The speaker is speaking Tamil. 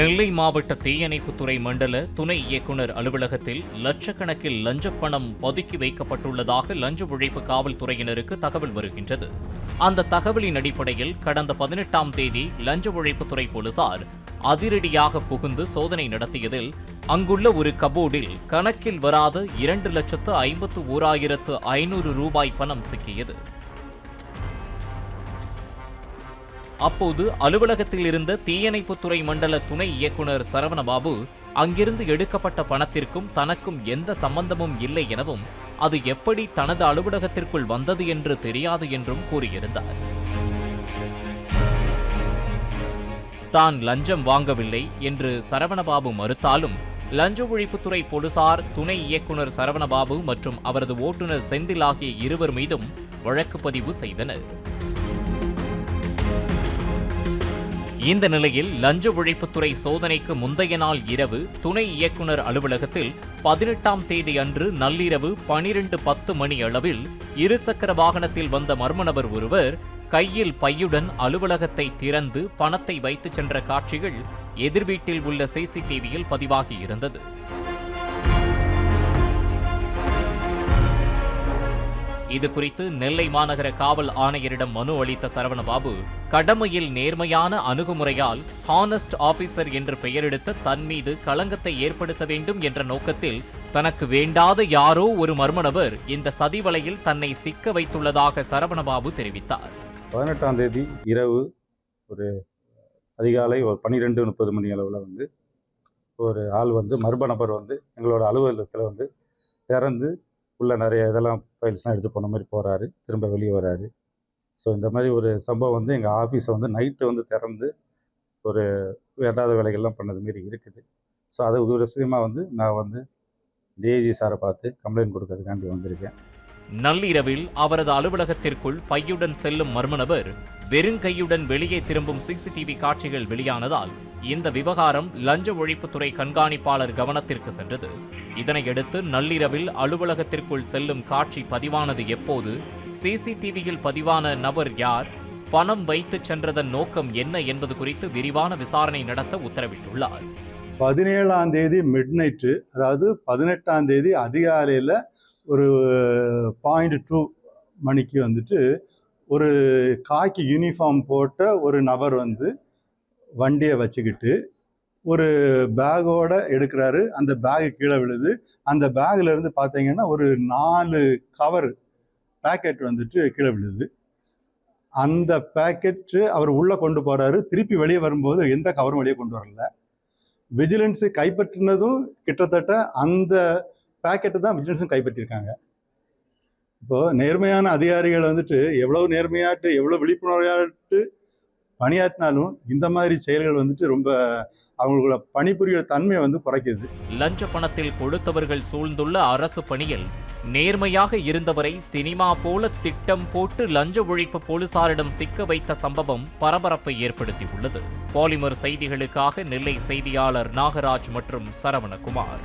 நெல்லை மாவட்ட தீயணைப்புத்துறை மண்டல துணை இயக்குனர் அலுவலகத்தில் லட்சக்கணக்கில் லஞ்சப்பணம் பணம் பதுக்கி வைக்கப்பட்டுள்ளதாக லஞ்ச ஒழிப்பு காவல்துறையினருக்கு தகவல் வருகின்றது. அந்த தகவலின் அடிப்படையில் கடந்த பதினெட்டாம் தேதி லஞ்ச ஒழிப்புத்துறை போலீசார் அதிரடியாக புகுந்து சோதனை நடத்தியதில் அங்குள்ள ஒரு கபோர்டில் கணக்கில் வராத இரண்டு லட்சத்து ஐம்பத்து ஓராயிரத்து ஐநூறு ரூபாய் பணம் சிக்கியது. அப்போது அலுவலகத்தில் இருந்த தீயணைப்புத்துறை மண்டல துணை இயக்குனர் சரவணபாபு அங்கிருந்து எடுக்கப்பட்ட பணத்திற்கும் தனக்கும் எந்த சம்பந்தமும் இல்லை எனவும் அது எப்படி தனது அலுவலகத்திற்குள் வந்தது என்று தெரியாது என்றும் கூறியிருந்தார். தான் லஞ்சம் வாங்கவில்லை என்று சரவணபாபு மறுத்தாலும் லஞ்ச ஒழிப்புத்துறை போலீசார் துணை இயக்குனர் சரவணபாபு மற்றும் அவரது ஓட்டுநர் செந்தில் ஆகிய இருவர் மீதும் வழக்கு பதிவு செய்தனர். இந்த நிலையில் லஞ்ச ஒழிப்புத்துறை சோதனைக்கு முந்தைய நாள் இரவு துணை இயக்குனர் அலுவலகத்தில் பதினெட்டாம் தேதி அன்று நள்ளிரவு பனிரெண்டு பத்து மணி அளவில் இருசக்கர வாகனத்தில் வந்த மர்ம நபர் ஒருவர் கையில் பையுடன் அலுவலகத்தை திறந்து பணத்தை வைத்துச் சென்ற காட்சிகள் எதிர்வீட்டில் உள்ள சிசிடிவியில் பதிவாகியிருந்தது இது குறித்து நெல்லை மாநகர காவல் ஆணையரிடம் மனு அளித்த சரவணபாபு கடமையில் நேர்மையான அணுகுமுறையால் ஹானஸ்ட் ஆபீசர் என்று பெயரெடுத்த தன் மீது களங்கத்தை ஏற்படுத்த வேண்டும் என்ற நோக்கத்தில் தனக்கு வேண்டாத யாரோ ஒரு மர்ம நபர் இந்த சதிவலையில் தன்னை சிக்க வைத்துள்ளதாக சரவணபாபு தெரிவித்தார். பதினெட்டாம் தேதி இரவு ஒரு அதிகாலை ஒரு பன்னிரெண்டு முப்பது மணி அளவில் வந்து ஒரு ஆள் வந்து மர்ம நபர் வந்து எங்களோட அலுவலகத்தில் வந்து திறந்து உள்ளே நிறைய இதெல்லாம் ஃபைல்ஸ்லாம் எடுத்து போன மாதிரி போகிறாரு திரும்ப வெளியே வராரு. ஸோ இந்த மாதிரி ஒரு சம்பவம் வந்து எங்கள் ஆஃபீஸை வந்து நைட்டு வந்து திறந்து ஒரு வேண்டாத வேலைகள்லாம் பண்ணது மாரி இருக்குது. ஸோ அது ஒரு விஷயமாக வந்து நான் வந்து டிஐஜி சாரை பார்த்து கம்ப்ளைண்ட் கொடுக்கறதுக்காண்டி வந்திருக்கேன். நள்ளிரவில் அவரது அலுவலகத்திற்குள் பையுடன் செல்லும் மர்ம நபர் வெறுங்கையுடன் வெளியே திரும்பும் சிசிடிவி காட்சிகள் வெளியானதால் இந்த விவகாரம் லஞ்ச ஒழிப்புத்துறை கண்காணிப்பாளர் கவனத்திற்கு சென்றது. இதனையடுத்து நள்ளிரவில் அலுவலகத்திற்குள் செல்லும் காட்சி பதிவானது எப்போது? சிசிடிவியில் பதிவான நபர் யார்? பணம் வைத்துச் சென்றதன் நோக்கம் என்ன என்பது குறித்து விரிவான விசாரணை நடத்த உத்தரவிட்டுள்ளார். பதினேழாம் தேதி மிட் நைட்டு அதாவது பதினெட்டாம் தேதி அதிகாலையில் ஒரு பாயிண்ட் டூ மணிக்கு வந்துட்டு ஒரு காக்கி யூனிஃபார்ம் போட்ட ஒரு நபர் வந்து வண்டியை வச்சுக்கிட்டு ஒரு பேக்கோட எடுக்கிறாரு. அந்த பேகு கீழே விழுது. அந்த பேக்ல இருந்து பார்த்தீங்கன்னா ஒரு நாலு கவர் பேக்கெட் வந்துட்டு கீழே விழுது. அந்த பேக்கெட்டு அவர் உள்ளே கொண்டு போகிறாரு திருப்பி வெளியே வரும்போது எந்த கவரும் வெளியே கொண்டு வரல. விஜிலன்ஸு கைப்பற்றினதும் கிட்டத்தட்ட அந்த பேக்கெட்டு தான் விஜிலன்ஸும் கைப்பற்றியிருக்காங்க இப்போ நேர்மையான அதிகாரிகள் வந்துட்டு எவ்வளவு நேர்மையாட்டு எவ்வளோ விழிப்புணர்வையாட்டு பணியாற்றினாலும் இந்த மாதிரி செயல்கள் வந்துட்டு ரொம்ப அவங்களோட பணிபுரிகிற தன்மையை வந்து குறைக்குது. லஞ்ச பணத்தில் கொடுத்தவர்கள் சூழ்ந்துள்ள அரசு பணியில் நேர்மையாக இருந்தவரை சினிமா போல திட்டம் போட்டு லஞ்ச ஒழிப்பு போலீசாரிடம் சிக்க வைத்த சம்பவம் பரபரப்பை ஏற்படுத்தியுள்ளது. பாலிமர் செய்திகளுக்காக நெல்லை செய்தியாளர் நாகராஜ் மற்றும் சரவணகுமார்.